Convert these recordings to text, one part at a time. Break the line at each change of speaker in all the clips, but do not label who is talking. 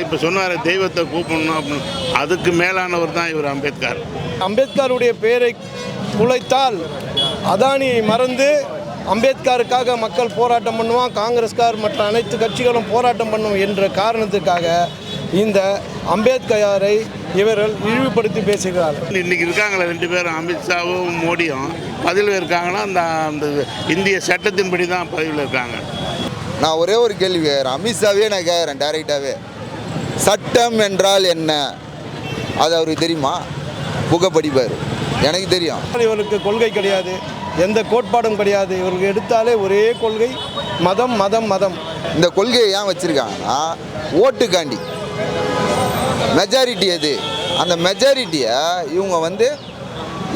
இப்போ சொன்னார் தெய்வத்தை கூப்பிடணும் அப்படின்னு. அதுக்கு மேலானவர் தான் இவர் அம்பேத்கர்.
அம்பேத்கருடைய பெயரை குலைத்தால் அதானியை மறந்து அம்பேத்கருக்காக மக்கள் போராட்டம் பண்ணுவான் காங்கிரஸ்கார் மற்ற அனைத்து கட்சிகளும் போராட்டம் பண்ணும் என்ற காரணத்துக்காக இந்த அம்பேத்கரை இவர்கள் இழிவுபடுத்தி பேசுகிறார்கள்
இன்னைக்கு இருக்காங்களே ரெண்டு பேரும் அமித்ஷாவும் மோடியும். பதவியில் இருக்காங்கன்னா அந்த அந்த இந்திய சட்டத்தின்படி தான் பதவியில் இருக்காங்க.
நான் ஒரே ஒரு கேள்வி கேட்குறேன் அமித்ஷாவே நான் கேட்குறேன் டைரெக்டாகவே சட்டம் என்றால் என்ன? அது அவருக்கு தெரியுமா? புகை படிப்பார் எனக்கு தெரியும்.
இவருக்கு கொள்கை கிடையாது. எந்த கோட்பாடும் கிடையாது. இவர்கள் எடுத்தாலே ஒரே கொள்கை மதம் மதம் மதம்.
இந்த கொள்கையை ஏன் வச்சுருக்காங்கன்னா ஓட்டுக்காண்டி. மெஜாரிட்டி எது? அந்த மெஜாரிட்டியை இவங்க வந்து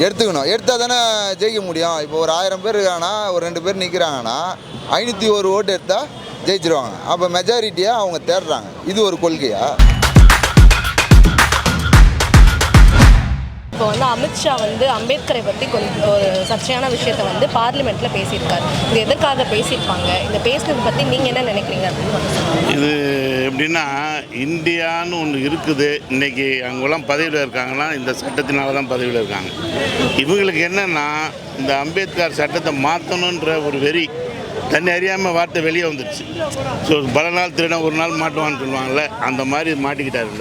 எடுத்துக்கணும். எடுத்தால் தானே ஜெயிக்க முடியும். இப்போ ஒரு ஆயிரம் பேர் இருக்காங்கன்னா ஒரு ரெண்டு பேர் நிற்கிறாங்கன்னா ஐநூற்றி ஒரு ஓட்டு எடுத்தால் ஜெயிச்சிருவாங்க. அப்போ மெஜாரிட்டியை அவங்க தேடுறாங்க. இது ஒரு கொள்கையா?
இப்போ வந்து அமித்ஷா வந்து அம்பேத்கரை பற்றி கொஞ்சம் ஒரு சர்ச்சையான விஷயத்த வந்து பார்லிமெண்ட்டில் பேசியிருக்காரு. இது எதுக்காக பேசியிருப்பாங்க? இந்த பேசுனதை பற்றி நீங்கள் என்ன நினைக்கிறீங்க அப்படின்னு.
இது எப்படின்னா இந்தியான்னு ஒன்று இருக்குது. இன்னைக்கு அவங்கெல்லாம் பதவியில் இருக்காங்கன்னா இந்த சட்டத்தினால தான் பதவியில் இருக்காங்க. இவங்களுக்கு என்னென்னா இந்த அம்பேத்கர் சட்டத்தை மாற்றணுன்ற ஒரு வெறி தன்னை அறியாமல் வார்த்தை வெளியே வந்துடுச்சு ஸோ பல நாள் திருடம் ஒரு நாள் மாட்டுவான்னு சொல்லுவாங்கள்ல அந்த மாதிரி மாட்டிக்கிட்டார்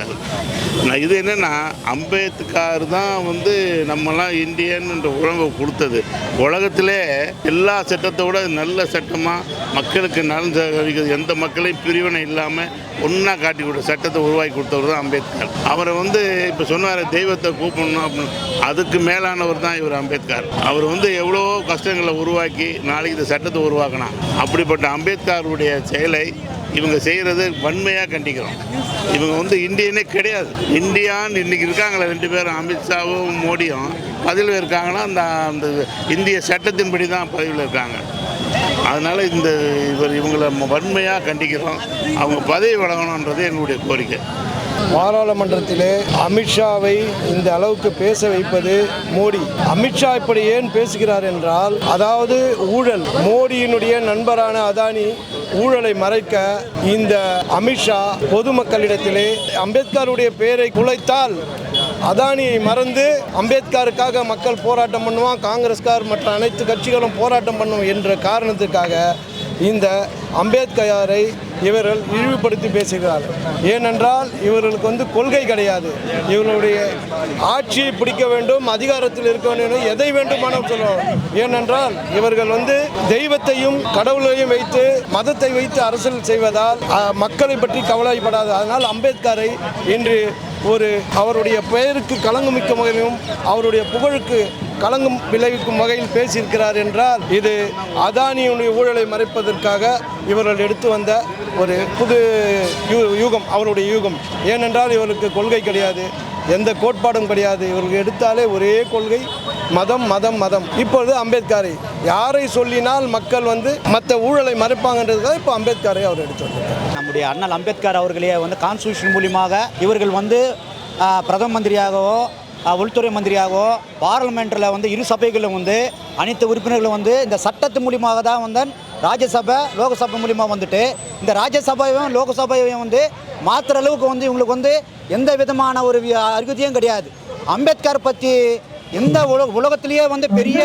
நான் இது என்னென்னா அம்பேத்கர் தான் வந்து நம்மலாம் இந்தியன்ன்ற உணவை கொடுத்தது. உலகத்திலே எல்லா சட்டத்தோட நல்ல சட்டமாக மக்களுக்கு நலன் தெரிவிக்கிறது எந்த மக்களையும் பிரிவினை இல்லாமல் ஒன்றா காட்டி கொடுத்த சட்டத்தை உருவாக்கி கொடுத்தவர் தான் அம்பேத்கர். அவரை வந்து இப்போ சொன்னார் தெய்வத்தை கூப்பிடணும் அப்படின்னு. அதுக்கு மேலானவர் தான் இவர் அம்பேத்கர். அவர் வந்து எவ்வளோ கஷ்டங்களை உருவாக்கி நாளைக்கு இந்த சட்டத்தை உருவாக்கினான். அப்படிப்பட்ட அம்பேத்கருடைய செயலை இவங்க செய்கிறது வன்மையாக கண்டிக்கிறோம். இவங்க வந்து இந்தியனே கிடையாது. இந்தியான்னு இன்றைக்கி இருக்காங்களே ரெண்டு பேரும் அமித்ஷாவும் மோடியும். பதவியில் இருக்காங்கன்னா அந்த அந்த இந்திய சட்டத்தின்படி தான் பதவியில் இருக்காங்க. அதனால் இந்த இவர் இவங்களை வன்மையாக கண்டிக்கிறோம். அவங்க பதவி வழங்கணுன்றது எங்களுடைய கோரிக்கை.
பாராளுமன்றத்திலே அமித்ஷாவை இந்த அளவுக்கு பேச வைப்பது மோடி. அமித்ஷா இப்படி ஏன் பேசுகிறார் என்றால் அதாவது ஊழல். மோடியினுடைய நண்பரான அதானி ஊழலை மறைக்க இந்த அமித்ஷா பொதுமக்களிடத்திலே அம்பேத்கருடைய பெயரை குலைத்தால் அதானியை மறந்து அம்பேத்கருக்காக மக்கள் போராட்டம் பண்ணுவான் காங்கிரஸ்கார் மற்ற அனைத்து கட்சிகளும் போராட்டம் பண்ணும் என்ற காரணத்துக்காக இந்த அம்பேத்கரை இவர்கள் இழிவுபடுத்தி பேசுகிறார்கள். ஏனென்றால் இவர்களுக்கு வந்து கொள்கை கிடையாது. இவர்களுடைய ஆட்சியை பிடிக்க வேண்டும் அதிகாரத்தில் இருக்க வேண்டும் எதை வேண்டுமானாலும் சொல்லலாம். ஏனென்றால் இவர்கள் வந்து தெய்வத்தையும் கடவுளையும் வைத்து மதத்தை வைத்து அரசியல் செய்வதால் மக்களை பற்றி கவலைப்படாது. அதனால் அம்பேத்கரை இன்று ஒரு அவருடைய பெயருக்கு களங்குமிக்க வகையிலும் அவருடைய புகழுக்கு களங்கம் விளைவிக்கும் வகையில் பேசியிருக்கிறார் என்றால் இது அதானியுடைய ஊழலை மறைப்பதற்காக இவர்கள் எடுத்து வந்த ஒரு புது யூ- யூகம் அவருடைய யூகம். ஏனென்றால் இவருக்கு கொள்கை கிடையாது எந்த கோட்பாடும் கிடையாது. இவர்கள் எடுத்தாலே ஒரே கொள்கை மதம் மதம் மதம். இப்பொழுது அம்பேத்கரை யாரை சொல்லினால் மக்கள் வந்து மற்ற ஊழலை மறைப்பாங்கன்றதுக்காக இப்போ அம்பேத்கரை அவர் எடுத்து வந்திருக்கார்.
நம்முடைய அண்ணல் அம்பேத்கர் அவர்களே வந்து கான்ஸ்டியூஷன் மூலியமாக இவர்கள் வந்து பிரதம மந்திரியாகவோ உள்துறை மந்திரியாகவோ பார்லிமெண்ட்டில் வந்து இரு சபைகளும் வந்து அனைத்து உறுப்பினர்களும் வந்து இந்த சட்டத்து மூலியமாக தான் வந்து ராஜ்யசபை லோகசபை மூலியமாக வந்துட்டு இந்த ராஜ்யசபையும் லோகசபையும் வந்து மாற்றுற அளவுக்கு வந்து இவங்களுக்கு வந்து எந்த விதமான ஒரு வி- கிடையாது. அம்பேத்கர் பற்றி எந்த உல உலகத்திலேயே வந்து பெரிய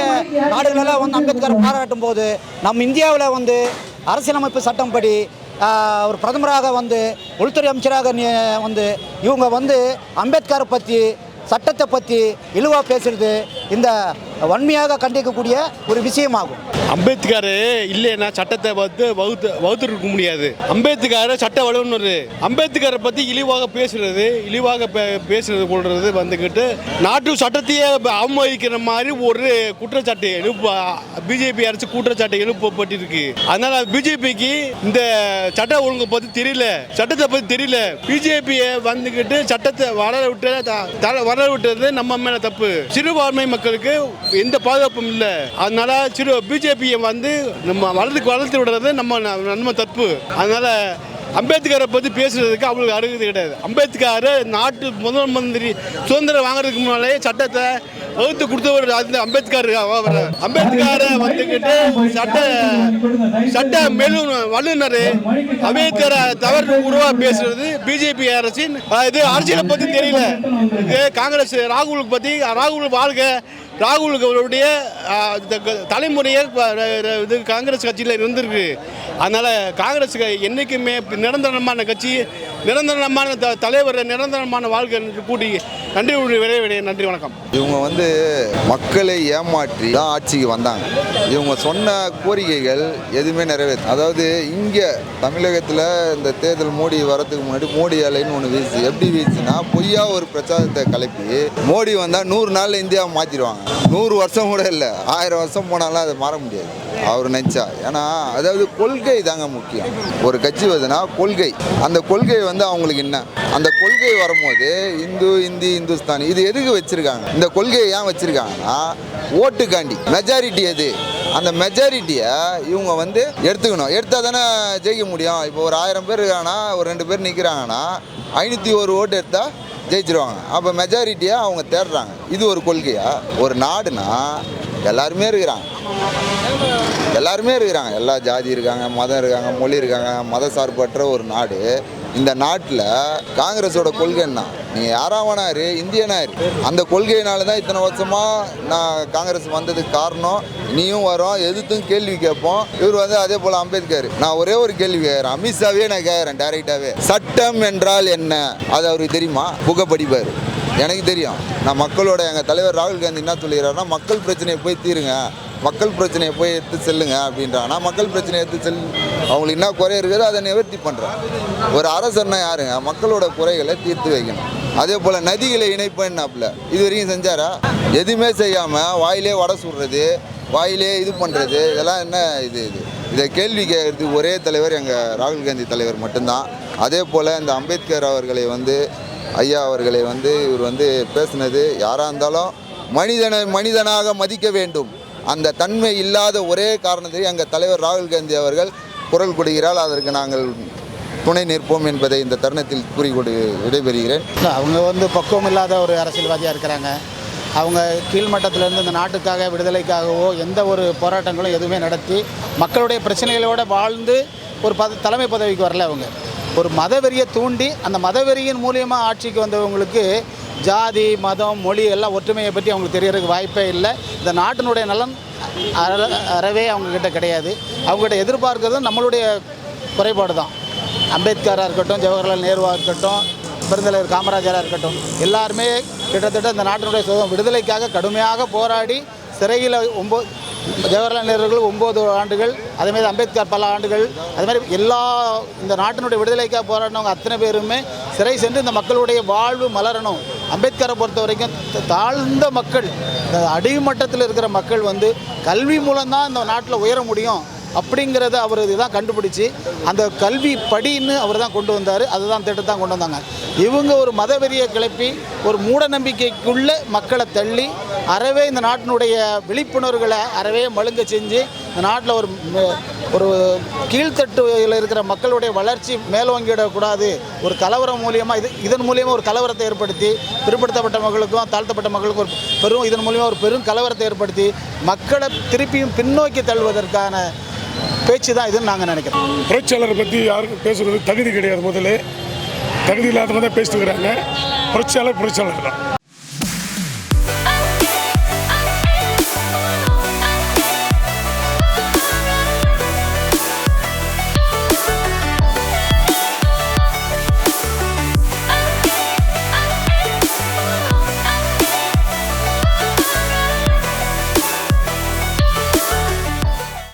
நாடுகளெல்லாம் வந்து அம்பேத்கர் பாராட்டும் போது நம்ம இந்தியாவில் வந்து அரசியலமைப்பு சட்டம்படி படி ஒரு பிரதமராக வந்து உள்துறை அமைச்சராக வந்து இவங்க வந்து அம்பேத்கரை பற்றி சட்டத்தை பற்றி இழுவாக பேசுறது இந்த வன்மையாக கண்டிக்கக்கூடிய ஒரு விஷயமாகும்.
அம்பேத்கர் இல்லைன்னா சட்டத்தை பார்த்து வகுத்து வகுத்துருக்க முடியாது. அம்பேத்கர் சட்ட வல்லுநர். அம்பேத்கரை பற்றி இழிவாக பேசுறது இழிவாக பே- பேசுறது கொள்றது வந்துக்கிட்டு நாட்டு சட்டத்தையே அவமதிக்கிற மாதிரி ஒரு குற்றச்சாட்டு எழுப்ப பிஜேபி அரசு குற்றச்சாட்டு எழுப்பப்பட்டிருக்கு. அதனால பிஜேபிக்கு இந்த சட்ட ஒழுங்கை பற்றி தெரியல. சட்டத்தை பற்றி தெரியல. பிஜேபியை வந்துக்கிட்டு சட்டத்தை வளர விட்டு த- வளர விட்டது நம்ம மேல தப்பு. சிறுபான்மை மக்களுக்கு எந்த பாதுகாப்பும் இல்லை. அதனால சிறு பிஜேபி பிஜேபியை வந்து நம்ம வளர்த்து வளர்த்து விடுறது நம்ம நம்ம தப்பு. அதனால அம்பேத்கரை பற்றி பேசுறதுக்கு அவங்களுக்கு அருகது கிடையாது. அம்பேத்கர் நாட்டு முதல் மந்திரி சுதந்திரம் வாங்குறதுக்கு முன்னாலே சட்டத்தை வகுத்து கொடுத்தவர் அந்த அம்பேத்கர் அம்பேத்கரை வந்துக்கிட்டு சட்ட சட்ட மெலு வல்லுநர் அம்பேத்கரை தவறு உருவாக பேசுறது பிஜேபி அரசின் இது அரசியலை பற்றி தெரியல. இது காங்கிரஸ் ராகுலுக்கு பற்றி ராகுல் வாழ்க ராகுல் அவருடைய இந்த க- தலைமுறையே இது காங்கிரஸ் கட்சியில் இருந்திருக்கு. அதனால் காங்கிரஸ் என்றைக்குமே நிரந்தரமான கட்சி நிரந்தரமான த- தலைவர் நிரந்தரமான வாழ்க்கை கூட்டி நன்றி விரைவிடைய நன்றி வணக்கம்.
இவங்க வந்து மக்களை ஏமாற்றி தான் ஆட்சிக்கு வந்தாங்க. இவங்க சொன்ன கோரிக்கைகள் எதுவுமே நிறைவேற்ற அதாவது இங்கே தமிழகத்தில் இந்த தேர்தல் மோடி வரதுக்கு முன்னாடி மோடி அலைன்னு ஒன்று வீசுது எப்படி வீசுனா பொய்யா ஒரு பிரச்சாரத்தை கிளப்பி மோடி வந்தால் நூறு நாளில் இந்தியாவை மாற்றிடுவாங்க நூறு வருஷம் கூட இல்லை ஆயிரம் வருஷம் போனாலும் அதை மாற முடியாது. அவர் நினச்சா ஏன்னா அதாவது கொள்கை தாங்க முக்கியம். ஒரு கட்சி வருதுன்னா கொள்கை. அந்த கொள்கை வந்து அவங்களுக்கு என்ன? அந்த கொள்கை வரும்போது இந்து இந்தி இந்துஸ்தான் இது எதுக்கு வச்சிருக்காங்க? இந்த கொள்கையை ஏன் வச்சிருக்காங்கன்னா ஓட்டுக்காண்டி. மெஜாரிட்டி எது? அந்த மெஜாரிட்டியை இவங்க வந்து எடுத்துக்கணும். எடுத்தால் தானே ஜெயிக்க முடியும். இப்போ ஒரு ஆயிரம் பேர் இருக்காங்கன்னா ஒரு ரெண்டு பேர் நிற்கிறாங்கன்னா ஐநூற்றி ஒரு ஓட்டு எடுத்தால் ஜெயிச்சிருவாங்க. அப்போ மெஜாரிட்டியாக அவங்க தேடுறாங்க. இது ஒரு கொள்கையா? ஒரு நாடுனா எல்லாருமே இருக்கிறாங்க. எல்லாருமே இருக்கிறாங்க. எல்லா ஜாதி இருக்காங்க மதம் இருக்காங்க மொழி இருக்காங்க. மத சார்பற்ற ஒரு நாடு. இந்த நாட்டில் காங்கிரஸோட கொள்கை என்ன? நீங்கள் யாராக இரு இந்தியனா இரு அந்த கொள்கையினால தான் இத்தனை வருஷமாக நான் காங்கிரஸ் வந்ததுக்கு காரணம் நீயும் வரோம் எதிர்த்தும் கேள்வி கேட்போம். இவர் வந்து அதே போல் அம்பேத்கர். நான் ஒரே ஒரு கேள்வி கேட்குறேன். அமித்ஷாவே நான் கேட்குறேன் டைரெக்டாகவே சட்டம் என்றால் என்ன? அது அவருக்கு தெரியுமா? புகை படிப்பார் எனக்கு தெரியும். நான் மக்களோட எங்கள் தலைவர் ராகுல் காந்தி என்ன சொல்லிடுறாருன்னா மக்கள் பிரச்சனையை போய் தீருங்க. மக்கள் பிரச்சனையை போய் எடுத்து செல்லுங்க அப்படின்றாங்க. நான் மக்கள் பிரச்சனையை எடுத்து செல் அவங்களுக்கு என்ன குறை இருக்குதோ அதை நிவர்த்தி பண்ணுறேன் ஒரு அரசன்னா யாருங்க? மக்களோட குறைகளை தீர்த்து வைக்கணும். அதே போல் நதிகளை இணைப்பேன்னாப்புல இது வரைக்கும் செஞ்சாரா? எதுவுமே செய்யாமல் வாயிலே வடை சுடுறது வாயிலே இது பண்ணுறது இதெல்லாம் என்ன இது இது? இதை கேள்வி கேட்குறதுக்கு ஒரே தலைவர் எங்கள் ராகுல் காந்தி தலைவர் மட்டும்தான். அதே போல் இந்த அம்பேத்கர் அவர்களை வந்து ஐயா அவர்களை வந்து இவர் வந்து பேசுனது யாராக இருந்தாலும் மனிதனை மனிதனாக மதிக்க வேண்டும். அந்த தன்மை இல்லாத ஒரே காரணத்தை எங்கள் தலைவர் ராகுல் காந்தி அவர்கள் குரல் கொடுக்கிறார். அதற்கு நாங்கள் துணை நிற்போம் என்பதை இந்த தருணத்தில் கூறிக்கொண்டு விடைபெறுகிறேன்.
அவங்க வந்து பக்குவம் இல்லாத ஒரு அரசியல்வாதியாக இருக்கிறாங்க. அவங்க கீழ்மட்டத்திலேருந்து இந்த நாட்டுக்காக விடுதலைக்காகவோ எந்த ஒரு போராட்டங்களும் எதுவுமே நடத்தி மக்களுடைய பிரச்சனைகளோட வாழ்ந்து ஒரு பத தலைமை பதவிக்கு வரல அவங்க. ஒரு மதவெறியை தூண்டி அந்த மதவெறியின் மூலியமாக ஆட்சிக்கு வந்தவங்களுக்கு ஜாதி மதம் மொழி எல்லாம் ஒற்றுமையை பற்றி அவங்களுக்கு தெரியறதுக்கு வாய்ப்பே இல்லை. இந்த நாட்டினுடைய நலன் அற அறவே அவங்கக்கிட்ட கிடையாது. அவங்ககிட்ட எதிர்பார்க்கறது நம்மளுடைய குறைபாடு தான். அம்பேத்கராக இருக்கட்டும் ஜவஹர்லால் நேருவாக இருக்கட்டும் பெருந்தலைவர் காமராஜராக இருக்கட்டும் எல்லாருமே கிட்டத்தட்ட இந்த நாட்டினுடைய சுதந்திரம் விடுதலைக்காக கடுமையாக போராடி சிறையில் ஒம்போ ஜவஹர்லால் நேருகள் ஒம்பது ஆண்டுகள் அதேமாதிரி அம்பேத்கர் பல ஆண்டுகள் அது மாதிரி எல்லா இந்த நாட்டினுடைய விடுதலைக்காக போராடினவங்க அத்தனை பேருமே சிறை சென்று இந்த மக்களுடைய வாழ்வு மலரணும். அம்பேத்கரை பொறுத்த வரைக்கும் தாழ்ந்த மக்கள் இந்த அடிமட்டத்தில் இருக்கிற மக்கள் வந்து கல்வி மூலம்தான் இந்த நாட்டில் உயர முடியும் அப்படிங்கிறத அவர் இதுதான் கண்டுபிடிச்சி அந்த கல்வி படின்னு அவர் தான் கொண்டு வந்தார். அதுதான் திட்டம் தான் கொண்டு வந்தாங்க. இவங்க ஒரு மதவெறியை கிளப்பி ஒரு மூட நம்பிக்கைக்குள்ளே மக்களை தள்ளி அறவே இந்த நாட்டினுடைய விழிப்புணர்வுகளை அறவே மழுங்க செஞ்சு இந்த நாட்டில் ஒரு ஒரு கீழ்த்தட்டுல இருக்கிற மக்களுடைய வளர்ச்சி மேலோங்கிடக்கூடாது. ஒரு கலவரம் மூலியமாக இது இதன் மூலியமாக ஒரு கலவரத்தை ஏற்படுத்தி பிற்படுத்தப்பட்ட மக்களுக்கும் தாழ்த்தப்பட்ட மக்களுக்கும் ஒரு பெரும் இதன் மூலியமாக ஒரு பெரும் கலவரத்தை ஏற்படுத்தி மக்களை திருப்பியும் பின்னோக்கி தள்ளுவதற்கான பேச்சு தான் இதுன்னு நாங்கள் நினைக்கிறோம்.
புரட்சியாளரை பற்றி யாருக்கும் பேசுகிறது தகுதி கிடையாது முதல்ல. தகுதி இல்லாதவங்க தான் பேசிட்டு இருக்கிறாங்க. புரட்சியாளர் புரட்சியாளர் தான்.